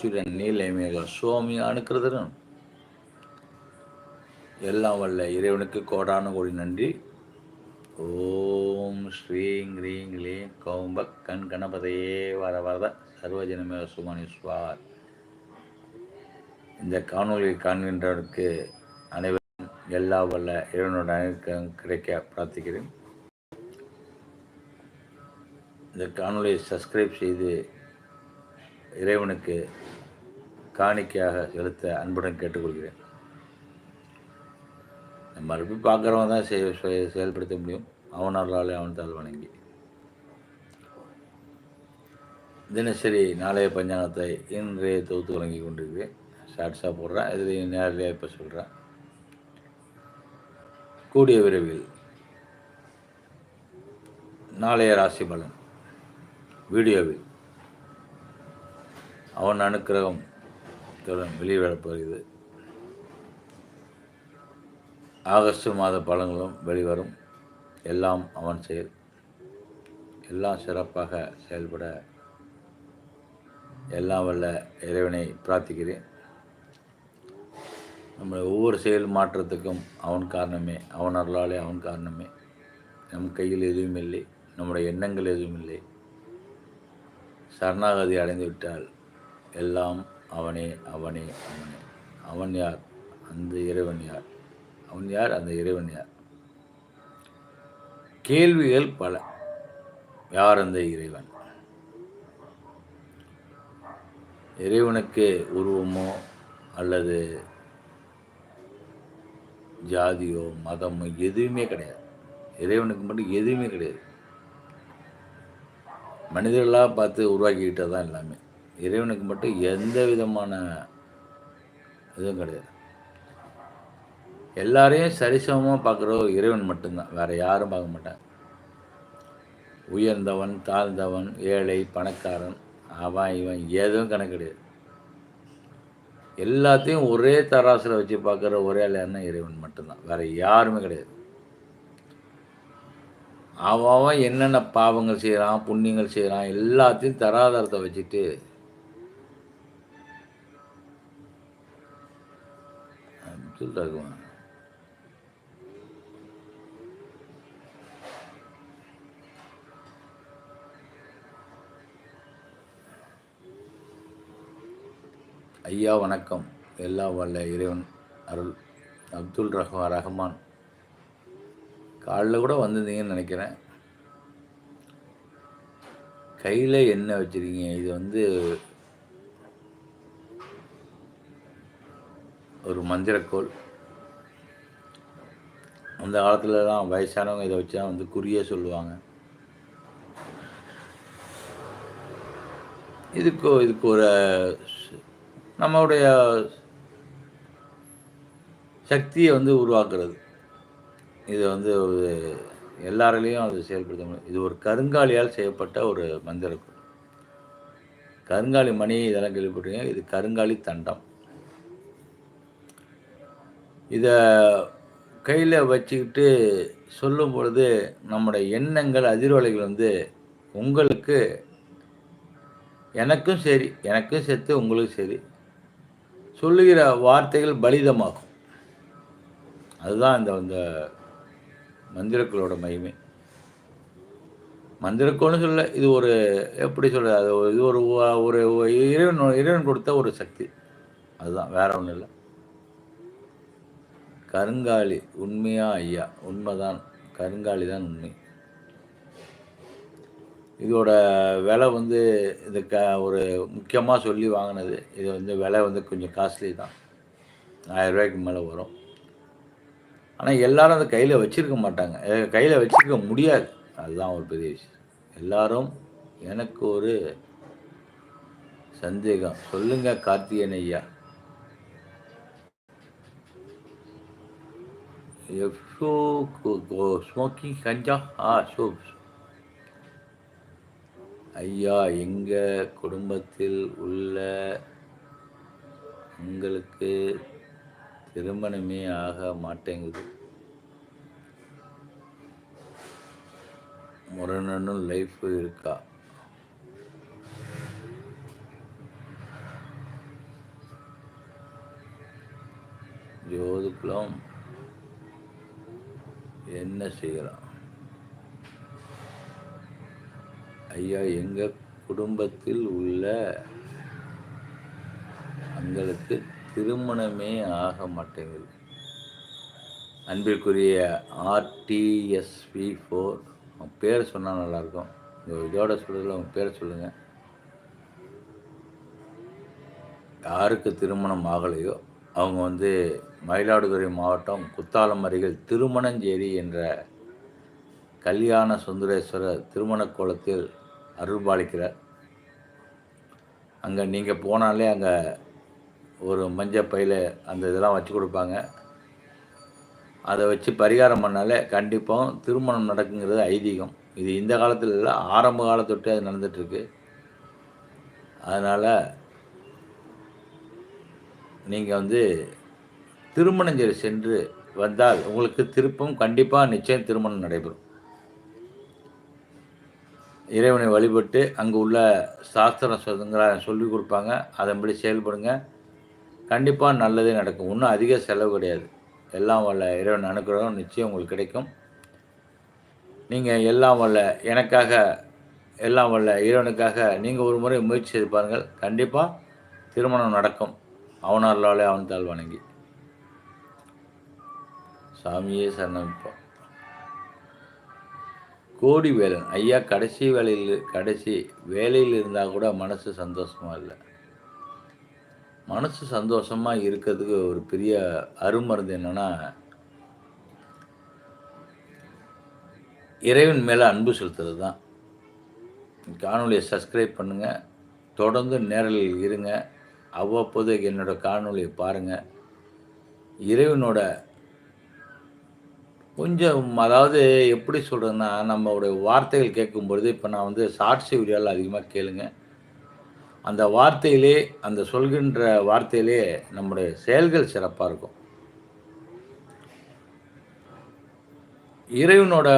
சூரியன் நீலமேக சுவாமி அனுக்கிறதுடன் எல்லாம் வல்ல இறைவனுக்கு கோடான கோடி நன்றி. ஓம் ஸ்ரீங் கிரீங் க்ளீம் கௌம்பக் கண் கணபதையே வர வரத சர்வஜனமே சுமனிஸ்வார் இந்த காணொலியை காண்கின்றவருக்கு அனைவரும் எல்லா வல்ல இறைவனோட அனைவருக்கும் கிடைக்க பிரார்த்திக்கிறேன். இந்த காணொலியை சப்ஸ்கிரைப் செய்து இறைவனுக்கு காணிக்கையாக செலுத்த அன்புடன் கேட்டுக்கொள்கிறேன். மறுபடியும் பார்க்குறவன் தான் செய செயல்படுத்த முடியும். அவன் அருளாலே அவன் தாள் வணங்கி. தினசரி நாளைய பஞ்சாங்கத்தை இன்றைய தொகுத்து வழங்கி கொண்டிருக்கிறேன். ஷார்ட்ஸாக போடுறேன். இதில் நேரடியாக இப்போ சொல்கிறேன் கூடிய விரைவில் நாளைய ராசி பலன் வீடியோவில். அவன் அனுக்கிரகம் வெளியிடப்படுகிறது ஆகஸ்ட் மாத பலன்களும் வெளிவரும். எல்லாம் அவன் செயல். எல்லாம் சிறப்பாக செயல்பட எல்லாம் வல்ல இறைவனை பிரார்த்திக்கிறேன். நம்ம ஒவ்வொரு செயல் மாற்றத்துக்கும் அவன் காரணமே அவன் அருளாலே அவன் காரணமே. நம் கையில் எதுவும் இல்லை நம்முடைய எண்ணங்கள் எதுவும் இல்லை. சரணாகதி அடைந்து விட்டால் எல்லாம் அவனே அவனே அவனே. அவன் யார்? அந்த இறைவன் யார்? அவன் யார்? அந்த இறைவன் யார்? கேள்விகள் பல. யார் அந்த இறைவன்? இறைவனுக்கு உருவமோ அல்லது ஜாதியோ மதமோ எதுவுமே கிடையாது. இறைவனுக்கு மட்டும் எதுவுமே கிடையாது. மனிதர்களாக பார்த்து உருவாக்கிக்கிட்டது தான் எல்லாமே. இறைவனுக்கு மட்டும் எந்த விதமான இதுவும் கிடையாது. எல்லாரையும் சரிசமமாக பார்க்குற இறைவன் மட்டும்தான். வேறு யாரும் பார்க்க மாட்டாங்க. உயர்ந்தவன் தாழ்ந்தவன் ஏழை பணக்காரன் அவன் இவன் எதுவும் கணக்கு கிடையாது. எல்லாத்தையும் ஒரே தராசில் வச்சு பார்க்குற ஒரே ஆள் இறைவன் மட்டும்தான். வேறு யாருமே கிடையாது. அவன் அவன் என்னென்ன பாவங்கள் செய்கிறான் புண்ணியங்கள் செய்கிறான் எல்லாத்தையும் தராதாரத்தை வச்சுட்டு அப்துல் ரகுமான் ஐயா வணக்கம். எல்லா வல்ல இறைவன் அருள். அப்துல் ரஹ்மான் ரஹ்மான். காலைல கூட வந்திருந்தீங்கன்னு நினைக்கிறேன். கையில் என்ன வச்சுருக்கீங்க? இது வந்து ஒரு மந்திரக்கோள். அந்த காலத்துலலாம் வயசானவங்க இதை வச்சு தான் வந்து குறிய சொல்லுவாங்க. இதுக்கு இதுக்கு ஒரு நம்மளுடைய சக்தியை வந்து உருவாக்குறது. இது வந்து ஒரு எல்லாராலையும் அது செயல்படுத்த முடியும். இது ஒரு கருங்காலியால் செய்யப்பட்ட ஒரு மந்திரக்கோள். கருங்காலி மணி இதெல்லாம் கேள்விப்பட்டிருக்கீங்க இது கருங்காலி தண்டம். இதை கையில் வச்சுக்கிட்டு சொல்லும் பொழுது நம்முடைய எண்ணங்கள் அதிர்வலைகள் வந்து உங்களுக்கு எனக்கும் சரி எனக்கும் சேர்த்து உங்களுக்கும் சரி சொல்லுகிற வார்த்தைகள் பலிதமாகும். அதுதான் இந்த அந்த மந்திரக்களோட மகிமை. மந்திரக்கோன்னு சொல்ல இது ஒரு எப்படி சொல்கிறது அது ஒரு- இது ஒரு ஒரு ஒரு இறைவன் இறைவன் கொடுத்த ஒரு சக்தி. அதுதான் வேற ஒன்றும் இல்லை. கருங்காலி உண்மையா ஐயா? உண்மைதான். கருங்காலி தான் உண்மை. இதோட விலை வந்து இது க ஒரு முக்கியமாக சொல்லி வாங்கினது. இது வந்து விலை வந்து கொஞ்சம் காஸ்ட்லி தான். ஆயிரம் ரூபாய்க்கு மேலே வரும். ஆனால் எல்லாரும் அதை கையில் வச்சுருக்க மாட்டாங்க. கையில் வச்சுருக்க முடியாது. அதுதான் ஒரு பெரிய விஷயம். எல்லாரும் எனக்கு ஒரு சந்தேகம். சொல்லுங்கள் கார்த்திகேயன் ஐயா. so go smoking ganja ஆ சூப்ஸ் ஐயா எங்கள் குடும்பத்தில் உள்ள உங்களுக்கு திருமணமே ஆக மாட்டேங்குது. முரணனும் லைஃப் இருக்கா? ஜோது என்ன செய்யலாம்? ஐயா எங்கள் குடும்பத்தில் உள்ள எங்களுக்கு திருமணமே ஆக மாட்டேங்குது. அன்பிற்குரிய ஆர்டிஎஸ்பி ஃபோர் அவன் பேர் சொன்னால் நல்லாயிருக்கும் இதோட சொல்கிறதுல அவங்க பேரை சொல்லுங்கள் யாருக்கு திருமணம் ஆகலையோ அவங்க வந்து மயிலாடுதுறை மாவட்டம் குத்தாலம் அருகில் திருமணஞ்சேரி என்ற கல்யாண சுந்தரேஸ்வரர் திருமண கோலத்தில் அருள்பாலிக்கிறார் அங்கே நீங்கள் போனாலே அங்கே ஒரு மஞ்சள் பையில் அந்த இதெல்லாம் வச்சு கொடுப்பாங்க. அதை வச்சு பரிகாரம் பண்ணாலே கண்டிப்பாக திருமணம் நடக்குங்கிறது ஐதீகம். இது இந்த காலத்தில் இல்லை ஆரம்ப காலத்தொட்டே அது நடந்துகிட்ருக்கு அதனால் நீங்கள் வந்து திருமணஞ்சேரி சென்று வந்தால் உங்களுக்கு திருப்பம் கண்டிப்பாக நிச்சயம் திருமணம் நடைபெறும். இறைவனை வழிபட்டு அங்கே உள்ள சாஸ்திர சொல்லுங்கிற சொல்லி கொடுப்பாங்க. அதன்படி செயல்படுங்க. கண்டிப்பாக நல்லதே நடக்கும். இன்னும் அதிக செலவு கிடையாது. எல்லாம் வல்ல இறைவன் அனுக்கிறோம் நிச்சயம் உங்களுக்கு கிடைக்கும். நீங்கள் எல்லாம் வல்ல எனக்காக எல்லாம் வல்ல இறைவனுக்காக நீங்கள் ஒரு முறை முயற்சி செய்து பாருங்கள். கண்டிப்பாக திருமணம் நடக்கும். அவனார்களாலே அவன் தாள் வணங்கி. சாமியே சரணமிப்போம் கோடி வேலன். ஐயா கடைசி வேலையில் கடைசி வேலையில் இருந்தால் கூட மனசு சந்தோஷமாக இல்லை. மனசு சந்தோஷமாக இருக்கிறதுக்கு ஒரு பெரிய அருமருந்து என்னென்னா இறைவன் மேலே அன்பு செலுத்துறது தான் காணொலியை சப்ஸ்கிரைப் பண்ணுங்கள் தொடர்ந்து நேரலில் இருங்க. அவ்வப்போது என்னோடய காணொலியை பாருங்கள் இறைவனோட கொஞ்சம் அதாவது எப்படி சொல்கிறதுன்னா நம்மளுடைய வார்த்தைகள் கேட்கும்பொழுது இப்போ நான் வந்து சாட்சி வீடியோவில் அதிகமாக கேளுங்க. அந்த வார்த்தையிலே அந்த சொல்கின்ற வார்த்தையிலே நம்முடைய செயல்கள் சிறப்பாக இருக்கும். இறைவனோட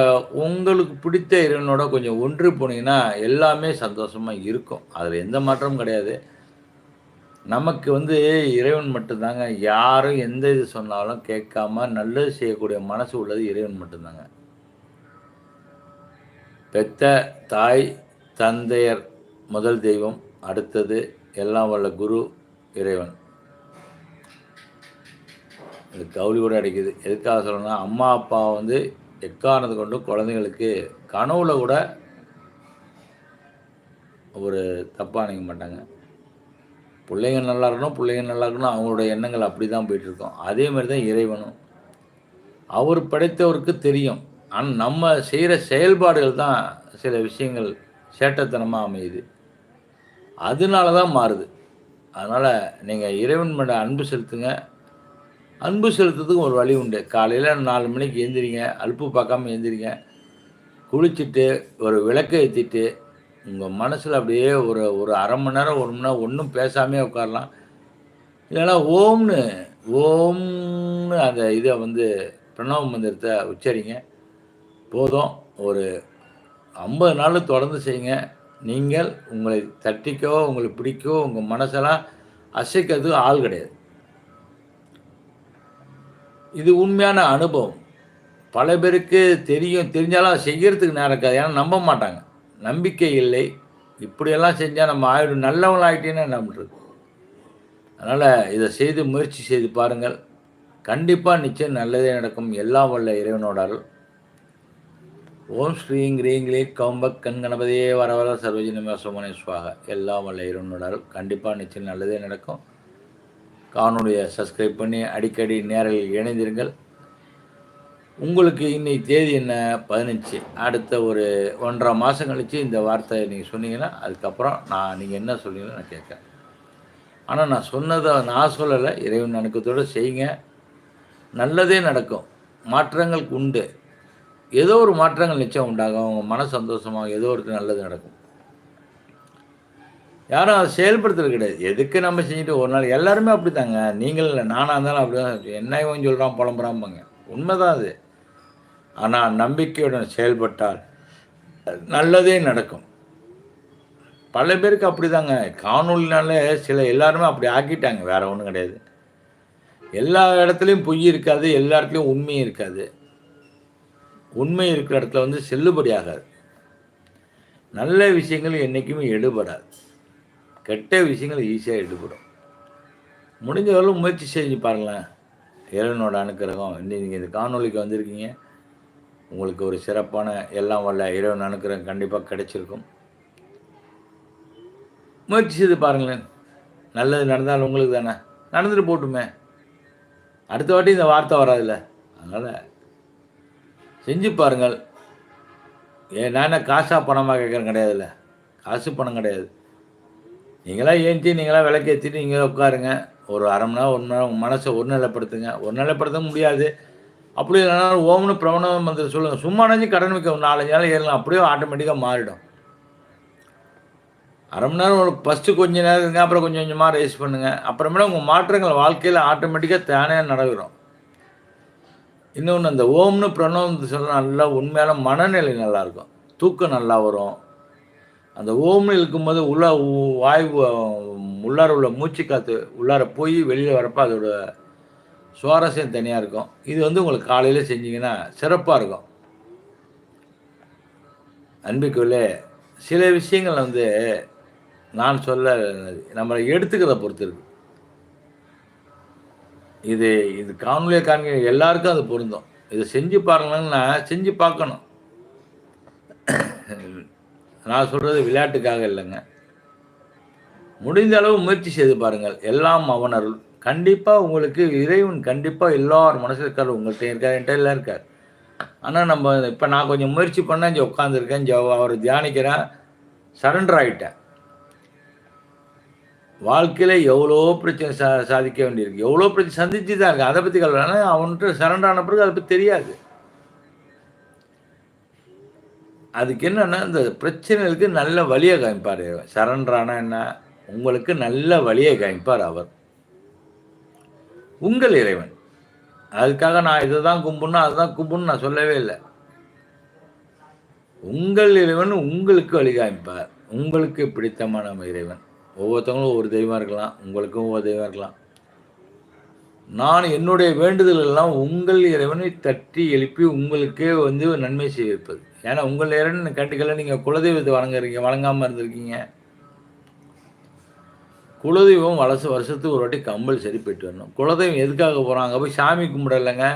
உங்களுக்கு பிடித்த இறைவனோட கொஞ்சம் ஒன்று போனீங்கன்னா எல்லாமே சந்தோஷமாக இருக்கும். அதில் எந்த மாற்றமும் கிடையாது. நமக்கு வந்து இறைவன் மட்டும்தாங்க. யாரும் எந்த இது சொன்னாலும் கேட்காம நல்லது செய்யக்கூடிய மனசு உள்ளது இறைவன் மட்டும்தாங்க. பெத்த தாய் தந்தையர் முதல் தெய்வம் அடுத்தது எல்லாம் வல்ல குரு இறைவன். இது கவுளி கூட அடிக்குது. எதுக்காக சொல்லணும்னா அம்மா அப்பா வந்து எக்காரணத்தை கொண்டு குழந்தைங்களுக்கு கனவுல கூட ஒரு தப்பாக நினைக்க மாட்டாங்க. பிள்ளைங்க நல்லா இருக்கணும் பிள்ளைங்க நல்லா இருக்கணும் அவங்களோட எண்ணங்கள் அப்படி தான் போயிட்டுருக்கோம். அதே மாதிரி தான் இறைவனும். அவர் படைத்தவருக்கு தெரியும். ஆனால் நம்ம செய்கிற செயல்பாடுகள் தான் சில விஷயங்கள் சேட்டத்தனமாக அமையுது. அதனால தான் மாறுது. அதனால் நீங்கள் இறைவன் மேலே அன்பு செலுத்துங்க. அன்பு செலுத்துறதுக்கு ஒரு வழி உண்டு. காலையில் நாலு மணிக்கு எழுந்திரிங்க அலுப்பு பார்க்காம எழுந்திரிங்க குளிச்சுட்டு ஒரு விளக்கை ஏற்றிட்டு உங்கள் மனசில் அப்படியே ஒரு ஒரு அரை மணி நேரம் ஒரு மணி நேரம் ஒன்றும் பேசாமே உட்காரலாம். இல்லைன்னா ஓம்னு ஓம்னு அந்த இதை வந்து பிரணவ மந்திரத்தை உச்சரிங்க. போதும். ஒரு ஐம்பது நாள் தொடர்ந்து செய்யுங்க. நீங்கள் உங்களை தட்டிக்கோ உங்களை பிடிக்கோ உங்கள் மனசெல்லாம் அசைக்கிறதுக்கு ஆள் கிடையாது. இது உண்மையான அனுபவம். பல பேருக்கு தெரியும் தெரிஞ்சாலும் செய்கிறதுக்கு நேரம் இருக்காது. ஏன்னா நம்ப மாட்டாங்க. நம்பிக்கை இல்லை. இப்படியெல்லாம் செஞ்சால் நம்ம ஆயிடும் நல்லவங்களாகிட்டேன்னு என்ன பண்ணுறது அதனால் இதை செய்து முயற்சி செய்து பாருங்கள். கண்டிப்பாக நிச்சயம் நல்லதே நடக்கும். எல்லாம் வல்ல இறைவனோட ஓம் ஸ்ரீங் கிரீங் கம்பக் கண் கணபதியே வர வர சர்வஜினமே சுவாக. எல்லாம் வல்ல இறைவனோட கண்டிப்பாக நிச்சயம் நல்லதே நடக்கும். காணொலியை சப்ஸ்கிரைப் பண்ணி அடிக்கடி நேரில் இணைந்திருங்கள். உங்களுக்கு இன்னைக்கு தேதி என்ன? பதினஞ்சு. அடுத்த ஒரு ஒன்றரை மாதம் கழித்து இந்த வார்த்தையை நீங்கள் சொன்னீங்கன்னா அதுக்கப்புறம் நான் நீங்கள் என்ன சொன்னீங்கன்னு நான் கேட்குறேன். ஆனால் நான் சொன்னதை நான் சொல்லலை. இறைவன் அணுக்கத்தோடு செய்யுங்க. நல்லதே நடக்கும். மாற்றங்களுக்கு உண்டு. ஏதோ ஒரு மாற்றங்கள் நிச்சயம் உண்டாகும். அவங்க மன சந்தோஷமாக ஏதோ ஒரு நல்லது நடக்கும். யாரும் அதை செயல்படுத்துறது கிடையாது. எதுக்கு நம்ம செஞ்சுட்டு ஒரு நாள்? எல்லாருமே அப்படி தாங்க நீங்கள் இல்லை நானாக இருந்தாலும் அப்படி தான் என்ன இவன் சொல்கிறான் புலம்புறாம்பாங்க உண்மைதான் அது. ஆனால் நம்பிக்கையுடன் செயல்பட்டால் நல்லதே நடக்கும். பல பேருக்கு அப்படி தாங்க காணொலினால சில எல்லாருமே அப்படி ஆக்கிட்டாங்க. வேறு ஒன்றும் கிடையாது. எல்லா இடத்துலையும் பொய் இருக்காது எல்லா இடத்துலையும் உண்மையும் இருக்காது. உண்மை இருக்கிற இடத்துல வந்து செல்லுபடி ஆகாது. நல்ல விஷயங்கள் என்றைக்குமே எடுபடாது. கெட்ட விஷயங்கள் ஈஸியாக எடுபடும். முடிஞ்ச அளவு முயற்சி செஞ்சு பாருங்களேன். இறைவனோட அனுக்கிரகம். இன்னைக்கு நீங்கள் இந்த காணொளிக்கு வந்திருக்கீங்க. உங்களுக்கு ஒரு சிறப்பான எல்லாம் வல்ல இறைவன் அனுக்கிரகம் கண்டிப்பாக கிடைச்சிருக்கும். முயற்சி செய்து பாருங்களேன். நல்லது நடந்தால் உங்களுக்கு தானே. நடந்துட்டு போட்டுமே. அடுத்த வாட்டி இந்த வார்த்தை வராதுல்ல. அதனால் செஞ்சு பாருங்கள். ஏ நான் என்ன காசாக பணமாக கேட்குறேன் கிடையாதுல்ல. காசு பணம் கிடையாது. நீங்களாம் ஏஞ்சி நீங்களா விளக்கேற்றிட்டு நீங்களே உட்காருங்க. ஒரு அரை மணி நேரம் ஒரு மணி நேரம் உங்கள் மனசை ஒருநிலைப்படுத்துங்க ஒருநிலைப்படுத்த முடியாது. அப்படி இல்லைனா ஓம்னு பிரவண மந்திரம் சொல்லுங்கள் சும்மா நினச்சி கடன் வைக்க ஒரு நாலஞ்சு நாள் ஏறலாம். அப்படியே ஆட்டோமேட்டிக்காக மாறிடும். அரை மணி நேரம் ஒரு ஃபஸ்ட்டு கொஞ்ச நேரம் இருங்க அப்புறம் கொஞ்சம் கொஞ்சமாக ரேஸ் பண்ணுங்கள் அப்புறமேல உங்கள் மாற்றங்கள் வாழ்க்கையில் ஆட்டோமேட்டிக்காக தானே நடக்கிறோம். இன்னொன்று அந்த ஓம்னு பிரணவம் சொல்ல நல்லா உண்மையான மனநிலை நல்லாயிருக்கும் தூக்கம் நல்லா வரும். அந்த ஓம்னு இருக்கும்போது உள்ள வாய்வு வாயு உள்ளார உள்ள மூச்சு காற்று உள்ளார போய் வெளியில் வரப்போ அதோட சுவாரஸ்யம் தனியாக இருக்கும். இது வந்து உங்களுக்கு காலையில் செஞ்சீங்கன்னா சிறப்பாக இருக்கும். அன்பிக்குள்ளே சில விஷயங்கள் வந்து நான் சொல்ல நம்மளை எடுத்துக்கிறத பொறுத்து இருக்கு. இது இது காணொலியை காண்க எல்லாருக்கும் அது பொருந்தும். இதை செஞ்சு பாருங்கன்னா செஞ்சு பார்க்கணும். நான் சொல்கிறது விளையாட்டுக்காக இல்லைங்க. முடிந்த அளவு முயற்சி செய்து பாருங்கள். எல்லாம் அவன் அருள். கண்டிப்பாக உங்களுக்கு இறைவன் கண்டிப்பாக எல்லார் மனசில் இருக்கார். உங்கள்கிட்ட இருக்கார் என்கிட்ட எல்லாம் இருக்கார். ஆனால் நம்ம இப்போ நான் கொஞ்சம் முயற்சி பண்ணேன் இங்கே உட்காந்துருக்கேன் அவரை அவர் தியானிக்கிறேன் சரண்டர் ஆகிட்டேன் வாழ்க்கையில் எவ்வளோ பிரச்சனை சா சாதிக்க வேண்டியிருக்கு. எவ்வளோ பிரச்சனை சந்திச்சு தான் இருக்கு அதை பற்றி கல்வனா அவன்கிட்ட சரண்டர் ஆன பிறகு அதை பற்றி தெரியாது. அதுக்கு என்னென்னா இந்த பிரச்சனைகளுக்கு நல்ல வழியை காமிப்பார் சரண்டரானா என்ன? உங்களுக்கு நல்ல வழியை காமிப்பார் அவர். உங்கள் இறைவன். அதுக்காக நான் இதை தான் கும்பிடணும் அதுதான் கும்பிடணும் நான் சொல்லவே இல்லை. உங்கள் இறைவன் உங்களுக்கு வழி காமிப்பார். உங்களுக்கு பிடித்தமான இறைவன். ஒவ்வொருத்தவங்களும் ஒவ்வொரு தெய்வம் இருக்கலாம் உங்களுக்கும் ஒவ்வொரு தெய்வம் இருக்கலாம். நான் என்னுடைய வேண்டுதல் எல்லாம் உங்கள் இறைவனை தட்டி எழுப்பி உங்களுக்கே வந்து நன்மை செய்ய ஏன்னா உங்கள் இறைவன் கண்டுக்கல நீங்கள் குலதெய்வத்தை வணங்குறீங்க வணங்காமல் இருந்திருக்கீங்க. குலதெய்வம் வலசு வருஷத்துக்கு ஒரு வாட்டி கம்பல்சரி போயிட்டு வரணும். குலதெய்வம் எதுக்காக போகிறாங்க போய் சாமி கும்பிடலைங்க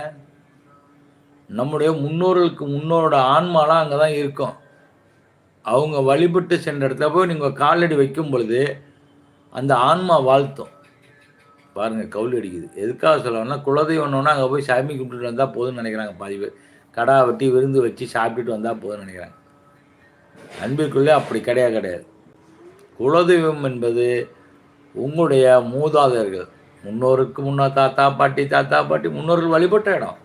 நம்முடைய முன்னோர்களுக்கு முன்னோரோட ஆன்மாலாம் அங்கே தான் இருக்கும். அவங்க வழிபட்டு சென்ற இடத்துல போய் நீங்கள் காலடி வைக்கும் பொழுது அந்த ஆன்மா வாழ்த்தும். பாருங்கள் கவுல் அடிக்குது. எதுக்காக சொல்லணும்னா குலதெய்வம்னா அங்கே போய் சாமி கும்பிட்டுட்டு வந்தால் போதும்னு நினைக்கிறாங்க பாதி பேர். கடா வெட்டி விருந்து வச்சு சாப்பிட்டுட்டு வந்தால் போதும்னு நினைக்கிறாங்க. அன்பிற்குள்ளே அப்படி கிடையாது கிடையாது. குலதெய்வம் என்பது உங்களுடைய மூதாதையர்கள் முன்னோருக்கு முன்னோ தாத்தா பாட்டி தாத்தா பாட்டி முன்னோர்கள் வழிபட்ட இடம்.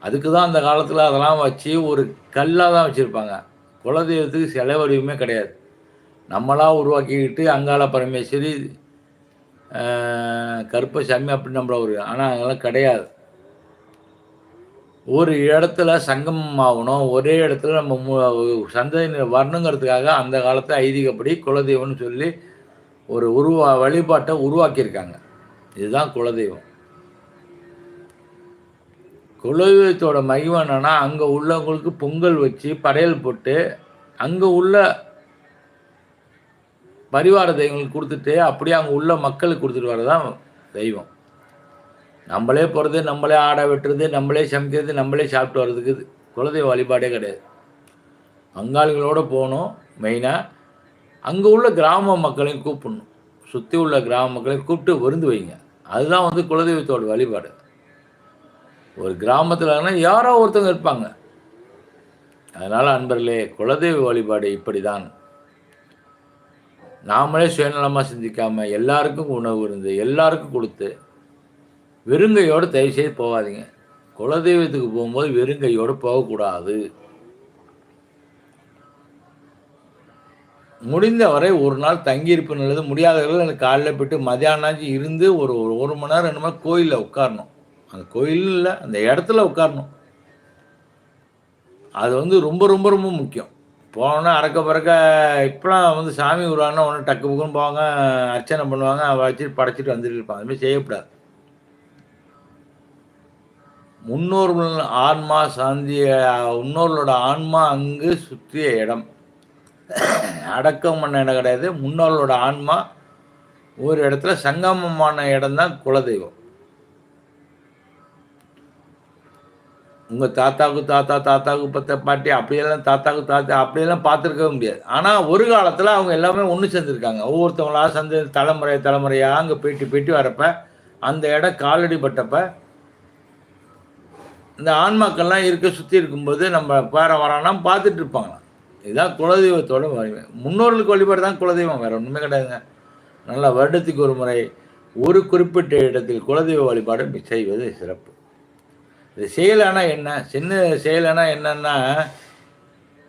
அதுக்கு தான் அந்த காலத்தில் அதெல்லாம் வச்சு ஒரு கல்லாக தான் வச்சுருப்பாங்க. குலதெய்வத்துக்கு சிலை வடிவமே கிடையாது. நம்மளாக உருவாக்கிக்கிட்டு அங்காள பரமேஸ்வரி கருப்பசாமி அப்படின்னு நம்மள ஒரு ஆனால் அதெல்லாம் கிடையாது. ஒரு இடத்துல சங்கமம் ஆகணும் ஒரே இடத்துல நம்ம மு- சந்ததியினர் வரணுங்கிறதுக்காக அந்த காலத்தை ஐதீகப்படி குலதெய்வம்னு சொல்லி ஒரு உருவா வழிபாட்டை உருவாக்கியிருக்காங்க. இதுதான் குலதெய்வம். குலதெய்வத்தோட மகிமை என்னன்னா அங்கே உள்ளவங்களுக்கு பொங்கல் வச்சு படையல் போட்டு அங்கே உள்ள பரிவார தெய்வங்களுக்கு கொடுத்துட்டு அப்படியே அங்கே உள்ள மக்களுக்கு கொடுத்துட்டு வரதான் தெய்வம். நம்மளே போகிறது நம்மளே ஆட வெட்டுறது நம்மளே சமைக்கிறது நம்மளே சாப்பிட்டு வர்றதுக்கு குலதெய்வ வழிபாடே கிடையாது. பங்காளிகளோடு போகணும் மெயினாக அங்கே உள்ள கிராம மக்களையும் கூப்பிடணும். சுற்றி உள்ள கிராம மக்களையும் கூப்பிட்டு விருந்து வைங்க. அதுதான் வந்து குலதெய்வத்தோட வழிபாடு. ஒரு கிராமத்தில் யாரோ ஒருத்தவங்க இருப்பாங்க. அதனால் அன்பர்களே குலதெய்வ வழிபாடு இப்படி தான் நாமளே சுயநலமாக சிந்திக்காமல் எல்லாருக்கும் உணவு இருந்து எல்லாருக்கும் கொடுத்து வெறுங்கையோடு தயவு செய்து போகாதீங்க. குலதெய்வத்துக்கு போகும்போது வெறுங்கையோடு போகக்கூடாது. முடிந்த வரை ஒரு நாள் தங்கியிருப்பு நல்லது முடியாதவர்கள் எனக்கு காலையில் போயிட்டு மதியானாச்சு இருந்து ஒரு ஒரு ஒரு மணி நேரம் ரெண்டு மணி கோயிலில் உட்காரணும். அந்த கோயிலில் அந்த இடத்துல உட்காரணும். அது வந்து ரொம்ப ரொம்ப ரொம்ப முக்கியம். போனோன்னா அறக்க பறக்க இப்போலாம் வந்து சாமி உருவானா ஒன்று டக்கு புக்குன்னு போவாங்க அர்ச்சனை பண்ணுவாங்க வச்சுட்டு படைச்சிட்டு வந்துட்டு இருப்பாங்க. அதுமாதிரி செய்யக்கூடாது. முன்னோர்கள் ஆன்மா சாந்திய முன்னோர்களோட ஆன்மா அங்கு சுற்றிய இடம். அடக்கம் பண்ண இடம் கிடையாது. முன்னோர்களோட ஆன்மா ஒரு இடத்துல சங்கமமான இடம்தான் குலதெய்வம். உங்கள் தாத்தாவுக்கு தாத்தா தாத்தாவுக்கு பத்த பாட்டி அப்படியெல்லாம் தாத்தாவுக்கு தாத்தா அப்படியெல்லாம் பார்த்துருக்கவே முடியாது. ஆனால் ஒரு காலத்தில் அவங்க எல்லாமே ஒன்று சேர்ந்துருக்காங்க. ஒவ்வொருத்தவங்களா சந்த தலைமுறை தலைமுறையாக அங்கே போயிட்டு போயிட்டு வரப்ப அந்த இடம் காலடி பட்டப்ப இந்த ஆன்மாக்கள்லாம் இருக்க சுற்றி இருக்கும்போது நம்ம பேர வரானா பார்த்துட்டு இருப்பாங்களாம். இதுதான் குலதெய்வத்தோட வலிமை. முன்னோர்களுக்கு வழிபாடு தான் குலதெய்வம் வேற ஒன்றுமே கிடையாதுங்க. நல்லா வருடத்துக்கு ஒரு முறை ஒரு குறிப்பிட்ட இடத்தில் குலதெய்வ வழிபாடு செய்வது சிறப்பு. இது செயலானா என்ன? சின்ன செயலானா என்னன்னா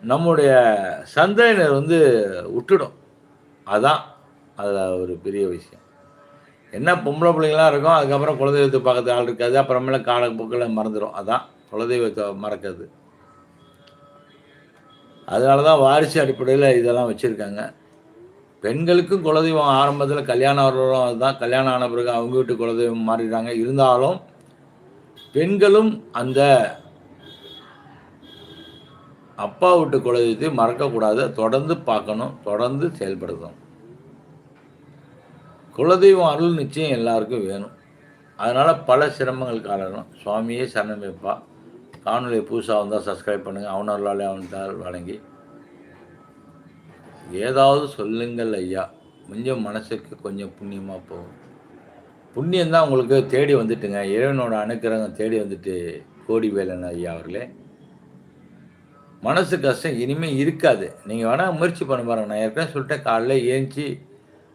நம்முடைய சந்தையினர் வந்து விட்டுடும். அதான் அதில் ஒரு பெரிய விஷயம். என்ன பொம்பளை பிள்ளைங்களாம் இருக்கும் அதுக்கப்புறம் குலதெய்வத்தை பார்க்கறது ஆள் இருக்காது அப்புறமேல காலப்போக்கில் மறந்துடும் அதான் குலதெய்வத்தை மறக்கிறது. அதனால தான் வாரிசு அடிப்படையில் இதெல்லாம் வச்சுருக்காங்க. பெண்களுக்கும் குலதெய்வம் ஆரம்பத்தில் கல்யாணம் வரலாம் தான் கல்யாணம் ஆன பிறகு அவங்க வீட்டு குலதெய்வம் மாறிடுறாங்க. இருந்தாலும் பெண்களும் அந்த அப்பா வீட்டு குலதெய்வத்தை மறக்கக்கூடாது. தொடர்ந்து பார்க்கணும். தொடர்ந்து செயல்படுத்தணும். குலதெய்வம் அருள் நிச்சயம் எல்லாருக்கும் வேணும். அதனால் பல சிரமங்கள் காரணம். சுவாமியே சரணமைப்பா காணொலி புதுசாக வந்தால் சப்ஸ்கிரைப் பண்ணுங்கள் அவனர்களாலே அவன்தால் வழங்கி ஏதாவது சொல்லுங்கள் ஐயா. கொஞ்சம் மனசுக்கு கொஞ்சம் புண்ணியமாக போகும். புண்ணியம் தான் உங்களுக்கு தேடி வந்துட்டுங்க. இறைவனோட அனுக்கிரகம் தேடி வந்துட்டு கோடி வேலன் ஐயா அவர்களே. மனசு கஷ்டம் இனிமேல் இருக்காது. நீங்கள் வேணால் முயற்சி பண்ண பாருங்க. நான் ஏற்கனவே சொல்லிட்டேன். காலைல ஏஞ்சி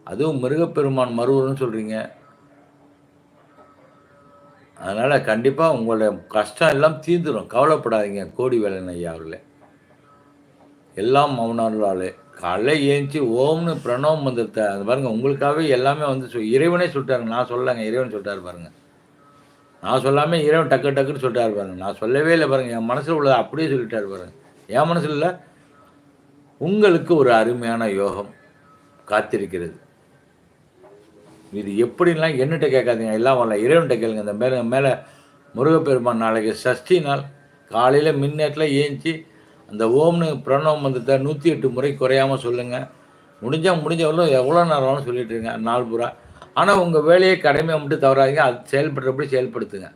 அதுவும் மிருகப்பெருமான் மருவன்னு சொல்கிறீங்க அதனால் கண்டிப்பாக உங்களுடைய கஷ்டம் எல்லாம் தீர்ந்துடும் கவலைப்படாதீங்க கோடி வேலன் ஐயா அவர்களே. எல்லாம் மௌனாலே காலைல ஏஞ்சி ஓம்னு பிரணவம் மந்திரத்தை அது பாருங்கள் உங்களுக்காகவே எல்லாமே வந்து சொ இறைவனே சொல்லிட்டாருங்க நான் சொல்லலைங்க இறைவன் சொல்லிட்டாரு பாருங்க. நான் சொல்லாமல் இறைவன் டக்கு டக்குன்னு சொல்லிட்டாரு பாருங்க. நான் சொல்லவே இல்லை பாருங்கள் என் மனசில் உள்ளதை அப்படியே சொல்லிட்டாரு பாருங்கள் என் மனசில் இல்லை உங்களுக்கு ஒரு அருமையான யோகம் காத்திருக்கிறது. இது எப்படின்லாம் என்னட்ட கேட்காதீங்க. எல்லாம் வரல இறைவன்கிட்ட கேளுங்க. இந்த மேலே மேலே முருகப்பெருமான் நாளைக்கு சஷ்டி நாள். காலையில் மின்னேட்டில் ஏஞ்சி அந்த ஓம்னு பிரணவம் மந்திரத்தை நூற்றி எட்டு முறை குறையாமல் சொல்லுங்கள் முடிஞ்சால் முடிஞ்சவங்களும் எவ்வளோ நேரம்னு சொல்லிட்டு இருங்க. நாள் பூரா. ஆனால் உங்கள் வேலையை கடமையை மட்டும் தவறாதீங்க. அது செயல்படுறபடி செயல்படுத்துங்க.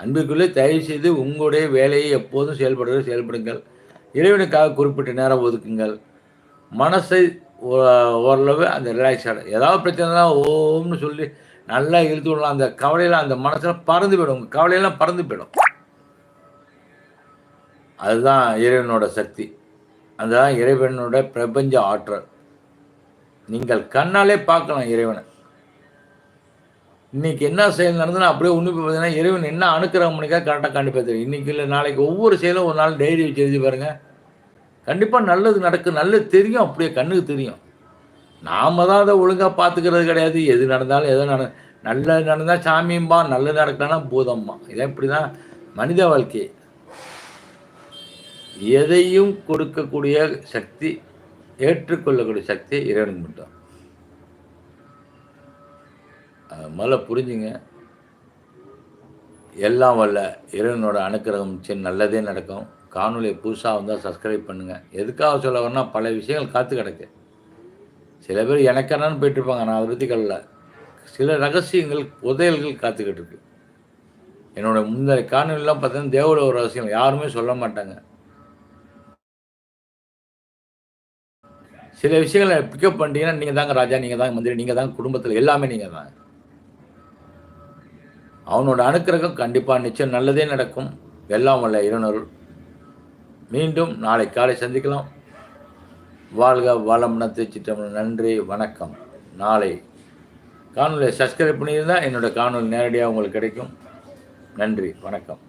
அன்பிற்குள்ளே தயவு செய்து உங்களுடைய வேலையை எப்போதும் செயல்படுறது செயல்படுங்கள். இறைவனுக்காக குறிப்பிட்ட நேரம் ஒதுக்குங்கள். மனசை ஓரளவு அந்த ரிலாக்ஸ் ஆகிடும் ஏதாவது பிரச்சனை தான் ஓம்னு சொல்லி நல்லா இழுத்து விடலாம். அந்த கவலையெல்லாம் அந்த மனசில் பறந்து போயிடும். உங்கள் கவலையெல்லாம் பறந்து போயிடும். அதுதான் இறைவனோட சக்தி. அதுதான் இறைவனோட பிரபஞ்ச ஆற்றல். நீங்கள் கண்ணாலே பார்க்கலாம் இறைவனை. இன்னைக்கு என்ன செயல் நடந்ததுன்னு அப்படியே ஒன்று பார்த்தீங்கன்னா இறைவன் என்ன அனுக்கிரகம் பண்ணிக்கா கரெக்டாக கண்டிப்பாக தெரியும் இன்னைக்கு இல்லை நாளைக்கு ஒவ்வொரு செயலும் ஒரு நாள் டைரி வச்சு எழுதி பாருங்கள் கண்டிப்பாக நல்லது நடக்கும் நல்லது தெரியும் அப்படியே கண்ணுக்கு தெரியும். நாம தான் அதை ஒழுங்காக பார்த்துக்கிறது கிடையாது. எது நடந்தாலும் எதோ நட நல்லது நடந்தால் சாமியும்பா நல்லது நடக்கலன்னா பூதம்மா. இதான் இப்படி தான் மனித வாழ்க்கை. எதையும் கொடுக்கக்கூடிய சக்தி ஏற்றுக்கொள்ளக்கூடிய சக்தி இறைவனுக்கு மட்டும். முதல்ல புரிஞ்சுங்க. எல்லாம் வல்ல இறைவனோட அனுக்கிரகம் சரி நல்லதே நடக்கும். காணொலியை புதுசாக வந்தால் சப்ஸ்கிரைப் பண்ணுங்கள் எதுக்காக சொல்ல வரனா பல விஷயங்கள் காத்து கிடக்கு. சில பேர் எனக்கு என்னன்னு போயிட்டுருப்பாங்க நான் அதை பற்றி கல்ல சில ரகசியங்கள் புதையல்கள் காத்துக்கிட்டு இருக்கு. என்னோட முந்தைய காணொலிலாம் பார்த்தீங்கன்னா தேவோட ஒரு ரகசியம் யாருமே சொல்ல மாட்டாங்க. சில விஷயங்களை பிக்கப் பண்ணிட்டீங்கன்னா நீங்கள் தாங்க ராஜா நீங்கள் தாங்க மந்திரி நீங்கள் தாங்க குடும்பத்தில் எல்லாமே நீங்கள் தான் அவனோட அனுக்கிரகம் கண்டிப்பாக நிச்சயம் நல்லதே நடக்கும். எல்லாம் வல்ல மீண்டும் நாளை காலை சந்திக்கலாம். வாழ்க வளம் நத்திச்சிட்டம் நன்றி வணக்கம். நாளை காணொலியை சப்ஸ்கிரைப் பண்ணியிருந்தால் என்னோடய காணொலி நேரடியாக உங்களுக்கு கிடைக்கும். நன்றி வணக்கம்.